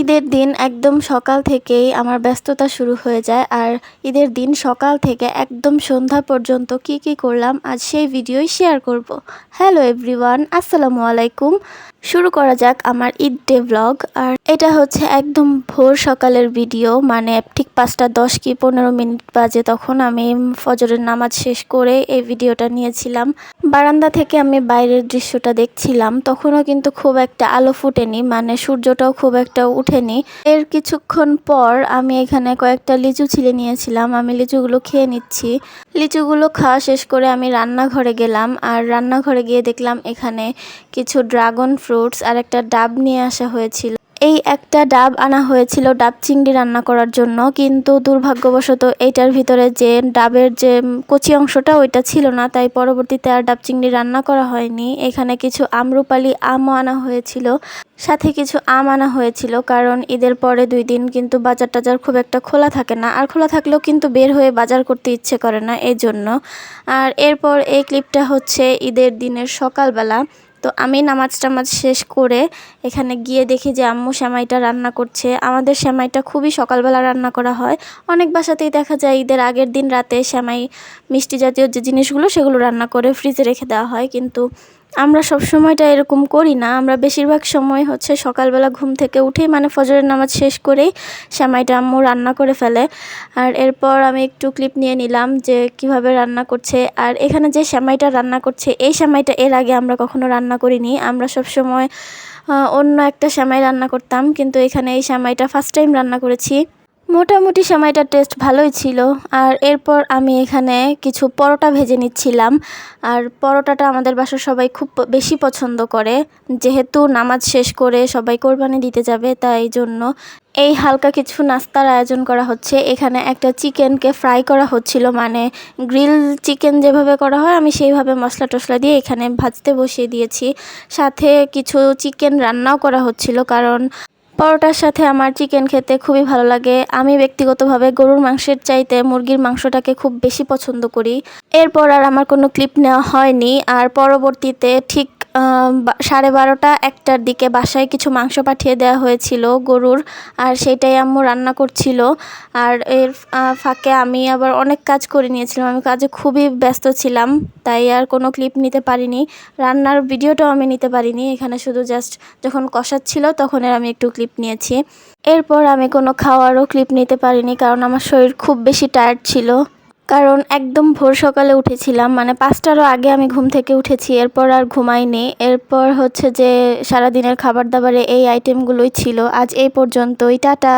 ঈদের দিন একদম সকাল থেকেই আমার ব্যস্ততা শুরু হয়ে যায়। আর ঈদের দিন সকাল থেকে একদম সন্ধ্যা পর্যন্ত কি কি করলাম, আজ সেই ভিডিওই শেয়ার করব। হ্যালো এভরিওয়ান আসসালামু আলাইকুম। শুরু করা যাক আমার ঈদ ডে ব্লগ আর এটা হচ্ছে একদম ভোর সকালের ভিডিও মানে ঠিক পাঁচটা দশ কি পনেরো মিনিট বাজে তখন আমি ফজরের নামাজ শেষ করে এই ভিডিওটা নিয়েছিলাম। বারান্দা থেকে আমি বাইরের দৃশ্যটা দেখছিলাম, তখনও কিন্তু খুব একটা আলো ফুটেনি মানে সূর্যটাও খুব একটা উঠেনি। এর কিছুক্ষণ পর আমি এখানে কয়েকটা লিচু ছিলে নিয়েছিলাম, আমি লিচুগুলো খেয়ে নিচ্ছি। লিচুগুলো খাওয়া শেষ করে আমি রান্নাঘরে গেলাম। আর রান্নাঘরে গিয়ে দেখলাম এখানে কিছু ড্রাগন ফ্রুটস আর একটা ডাব নিয়ে আসা হয়েছিল। এই একটা ডাব আনা হয়েছিল ডাব চিংড়ি রান্না করার জন্য, কিন্তু দুর্ভাগ্যবশত এইটার ভিতরে যে ডাবের যে কচি অংশটা ওইটা ছিল না, তাই পরবর্তীতে আর ডাব চিংড়ি রান্না করা হয়নি। এখানে কিছু আমরুপালি আমও আনা হয়েছিল, সাথে কিছু আম আনা হয়েছিল, কারণ ঈদের পরে দুই দিন কিন্তু বাজার টাজার খুব একটা খোলা থাকে না, আর খোলা থাকলেও কিন্তু বের হয়ে বাজার করতে ইচ্ছে করে না এই জন্য আর এরপর এই ক্লিপটা হচ্ছে ঈদের দিনের সকালবেলা। তো আমি নামাজ টামাজ শেষ করে এখানে গিয়ে দেখি যে আম্মু শ্যামাইটা রান্না করছে। আমাদের শ্যামাইটা খুবই সকালবেলা রান্না করা হয়। অনেক বাসাতেই দেখা যায় ঈদের আগের দিন রাতে শ্যামাই মিষ্টি জাতীয় যে জিনিসগুলো সেগুলো রান্না করে ফ্রিজে রেখে দেওয়া হয়। কিন্তু আমরা সব সময়টা এরকম করি না। আমরা বেশিরভাগ সময় হচ্ছে সকালবেলা ঘুম থেকে উঠেই মানে ফজরের নামাজ শেষ করেই সেমাইটা আম্মু রান্না করে ফেলে। আর এরপর আমি একটু ক্লিপ নিয়ে নিলাম যে কীভাবে রান্না করছে। আর এখানে যে সেমাইটা রান্না করছে, এই সেমাইটা এর আগে আমরা কখনো রান্না করিনি। আমরা সব সময় অন্য একটা সেমাই রান্না করতাম। কিন্তু এখানে এই সেমাইটা ফার্স্ট টাইম রান্না করেছি। মোটামুটি সময়টার টেস্ট ভালোই ছিল। আর এরপর আমি এখানে কিছু পরোটা ভেজে নিচ্ছিলাম। আর পরোটাটা আমাদের বাসার সবাই খুব বেশি পছন্দ করে। যেহেতু নামাজ শেষ করে সবাই কোরবানি দিতে যাবে, তাই জন্য এই হালকা কিছু নাস্তার আয়োজন করা হচ্ছে। এখানে একটা চিকেনকে ফ্রাই করা হচ্ছিল মানে গ্রিল চিকেন যেভাবে করা হয়, আমি সেইভাবে মশলা টশলা দিয়ে এখানে ভাজতে বসিয়ে দিয়েছি। সাথে কিছু চিকেন রান্নাও করা হচ্ছিল, কারণ পরোটার সাথে আমার চিকেন খেতে খুবই ভালো লাগে। আমি ব্যক্তিগতভাবে গরুর মাংসের চাইতে মুরগির মাংসটাকে খুব বেশি পছন্দ করি। এরপর আর আমার কোনো ক্লিপ নেওয়া হয়নি। আর পরবর্তীতে ঠিক সাড়ে বারোটা, একটার দিকে বাসায় কিছু মাংস পাঠিয়ে দেওয়া হয়েছিল গরুর, আর সেটাই আম্মু রান্না করছিল। আর এর ফাঁকে আমি আবার অনেক কাজ করে নিয়েছিলাম, আমি কাজে খুবই ব্যস্ত ছিলাম, তাই আর কোনো ক্লিপ নিতে পারিনি। রান্নার ভিডিওটাও আমি নিতে পারিনি, এখানে শুধু জাস্ট যখন কষাচ্ছিল তখন এর আমি একটু ক্লিপ নিয়েছি। এরপর আমি কোনো খাওয়ারও ক্লিপ নিতে পারিনি, কারণ আমার শরীর খুব বেশি টায়ার্ড ছিল। কারণ একদম ভোর সকালে উঠেছিলাম মানে পাঁচটারও আগে আমি ঘুম থেকে উঠেছি, এরপর আর ঘুমাইনি। এরপর হচ্ছে যে সারাদিনের খাবার দাবারে এই আইটেমগুলোই ছিল। আজ এই পর্যন্তই, টাটা!